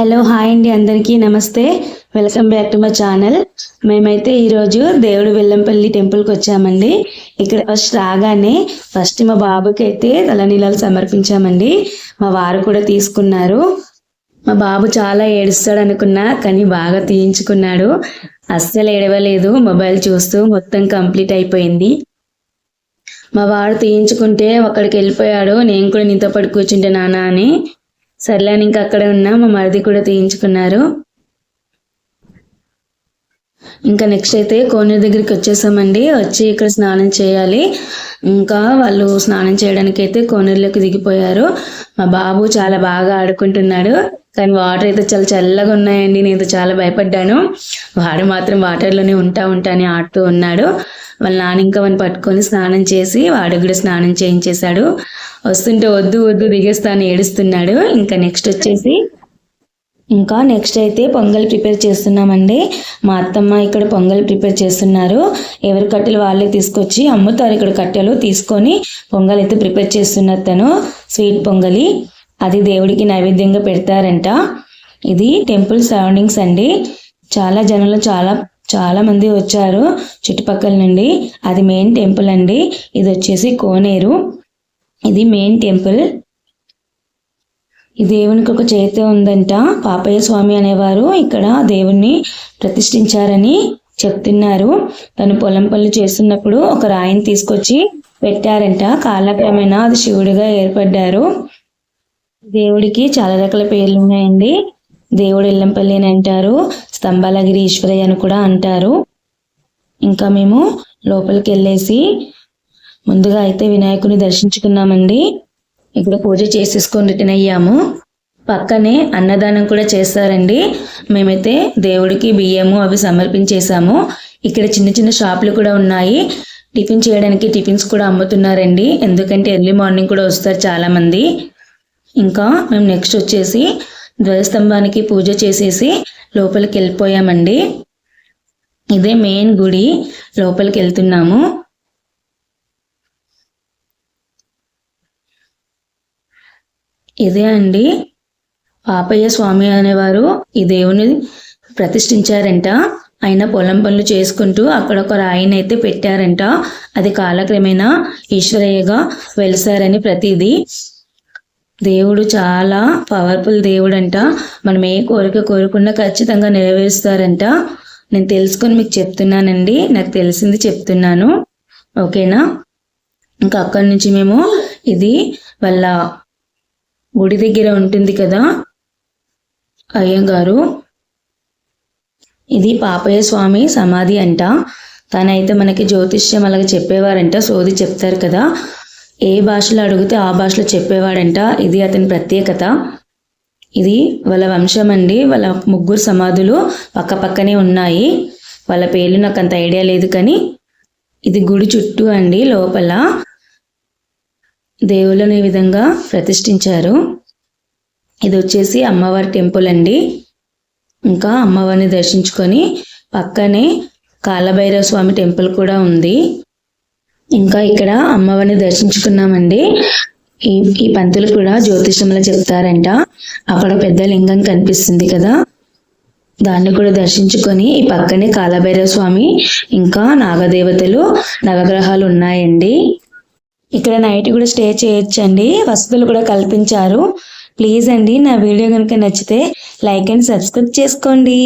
Hello hi అండి అందరికీ. నమస్తే. Welcome back to my channel. మేమైతే ఈరోజు దేవుడు వెల్లంపల్లి టెంపుల్కి వచ్చామండి. ఇక్కడ ఫస్ట్ రాగానే ఫస్ట్ మా బాబుకి అయితే తలనీలాలు సమర్పించామండి. మా వారు కూడా తీసుకున్నారు. మా బాబు చాలా ఏడుస్తాడు అనుకున్నా కానీ బాగా తీయించుకున్నాడు. అస్సలు ఏడవలేదు. మొబైల్ చూస్తూ మొత్తం కంప్లీట్ అయిపోయింది. మా వాడు తీయించుకుంటే అక్కడికి వెళ్ళిపోయాడు. నేను కూడా నీతో పాటు కూర్చుంటే నాన్న అని. సర్లే అని ఇంకా అక్కడే ఉన్నా మా మరిది కూడా తీయించుకున్నారు. ఇంకా నెక్స్ట్ అయితే కోనేరు దగ్గరికి వచ్చేసామండి. వచ్చి ఇక్కడ స్నానం చేయాలి. ఇంకా వాళ్ళు స్నానం చేయడానికి అయితే కోనేరులోకి దిగిపోయారు. మా బాబు చాలా బాగా ఆడుకుంటున్నాడు. కానీ వాటర్ అయితే చాలా చల్లగా ఉన్నాయండి. నేను చాలా భయపడ్డాను. వాడు మాత్రం వాటర్లోనే ఉంటా ఉంటా అని ఆడుతూ ఉన్నాడు. వాళ్ళ నాన్న ఇంకా వాడిని పట్టుకొని స్నానం చేసి వాడు కూడా స్నానం చేయించేశాడు. వస్తుంటే వద్దు వద్దు దిగేస్తాను ఏడుస్తున్నాడు. ఇంకా నెక్స్ట్ వచ్చేసి ఇంకా నెక్స్ట్ అయితే పొంగల్ ప్రిపేర్ చేస్తున్నామండి. మా అత్తమ్మ ఇక్కడ పొంగల్ ప్రిపేర్ చేస్తున్నారు. ఎవరి కట్టెలు వాళ్ళే తీసుకొచ్చి అమ్ముతారు ఇక్కడ కట్టెలు తీసుకొని పొంగల్ అయితే ప్రిపేర్ చేస్తున్నారు తను స్వీట్ పొంగలి. అది దేవుడికి నైవేద్యంగా పెడతారంట. ఇది టెంపుల్ సరౌండింగ్స్ అండి. చాలా జనాలు చాలా చాలా మంది వచ్చారు చుట్టుపక్కల నుండి. అది మెయిన్ టెంపుల్ అండి. ఇది వచ్చేసి కోనేరు. ఇది మెయిన్ టెంపుల్ ఈ దేవునికి ఒక చేతి ఉందంట. పాపయ్య స్వామి అనేవారు ఇక్కడ దేవుణ్ణి ప్రతిష్ఠించారని చెప్తున్నారు. తను పొలం పనులు చేస్తున్నప్పుడు ఒక రాయిని తీసుకొచ్చి పెట్టారంట. కాలక్రమేణా అది శివుడిగా ఏర్పడ్డారు. దేవుడికి చాలా రకాల పేర్లు ఉన్నాయండి. దేవుడు ఇల్లంపల్లి అని అంటారు. స్తంభాలగిరి ఈశ్వరయ్య అని కూడా అంటారు. ఇంకా మేము లోపలికి వెళ్ళేసి ముందుగా అయితే వినాయకుని దర్శించుకున్నామండి. ఇక్కడ పూజ చేసేసుకొని రిటర్న్ అయ్యాము. పక్కనే అన్నదానం కూడా చేస్తారండి. మేమైతే దేవుడికి బియ్యము అవి సమర్పించేసాము ఇక్కడ చిన్న చిన్న షాపులు కూడా ఉన్నాయి. టిఫిన్ చేయడానికి టిఫిన్స్ కూడా అమ్ముతున్నారండి. ఎందుకంటే ఎర్లీ మార్నింగ్ కూడా వస్తారు చాలామంది. ఇంకా మేము నెక్స్ట్ వచ్చేసి ధ్వజస్తంభానికి పూజ చేసేసి లోపలికి వెళ్ళిపోయామండి. ఇదే మెయిన్ గుడి. లోపలికి వెళ్తున్నాము. ఇదే అండి. పాపయ్య స్వామి అనేవారు ఈ దేవుని ప్రతిష్ఠించారంట. ఆయన పొలం పనులు చేసుకుంటూ అక్కడ ఒక రాయిని అయితే పెట్టారంట. అది కాలక్రమేణా ఈశ్వరయ్యగా వెలిసారని ప్రతిదీ. దేవుడు చాలా పవర్ఫుల్ దేవుడు అంట మనం ఏ కోరిక కోరుకున్నా ఖచ్చితంగా నెరవేరుస్తారంట. నేను తెలుసుకొని మీకు చెప్తున్నానండి. నాకు తెలిసింది చెప్తున్నాను. ఓకేనా? ఇంకా అక్కడి నుంచి మేము ఇది వాళ్ళ గుడి దగ్గర ఉంటుంది కదా? అయ్యంగారు. ఇది పాపయ్య స్వామి సమాధి అంట. తనైతే మనకి జ్యోతిష్యం అలాగే చెప్పేవారంట. సోది చెప్తారు కదా. ఏ భాషలో అడిగితే ఆ భాషలో చెప్పేవాడంట. ఇది అతని ప్రత్యేకత. ఇది వాళ్ళ వంశం అండి. వాళ్ళ ముగ్గురు సమాధులు పక్క పక్కనే ఉన్నాయి. వాళ్ళ పేర్లు నాకు అంత ఐడియా లేదు కానీ ఇది గుడి చుట్టూ అండి లోపల. దేవుళ్ళని ఈ విధంగా ప్రతిష్ఠించారు. ఇది వచ్చేసి అమ్మవారి టెంపుల్ అండి. ఇంకా అమ్మవారిని దర్శించుకొని పక్కనే కాలభైరవ స్వామి టెంపుల్ కూడా ఉంది. ఇంకా ఇక్కడ అమ్మవారిని దర్శించుకున్నామండి. ఈ ఈ పంతులు కూడా జ్యోతిషంలో చెప్తారంట. అక్కడ పెద్ద లింగం కనిపిస్తుంది కదా. దాన్ని కూడా దర్శించుకొని ఈ పక్కనే కాలభైరవ స్వామి ఇంకా నాగదేవతలు నవగ్రహాలు ఉన్నాయండి. ఇక్కడ నైట్ కూడా స్టే చేయొచ్చండి. వసతులు కూడా కల్పించారు. ప్లీజ్ అండి నా వీడియో కనుక నచ్చితే లైక్ అండ్ సబ్స్క్రైబ్ చేసుకోండి.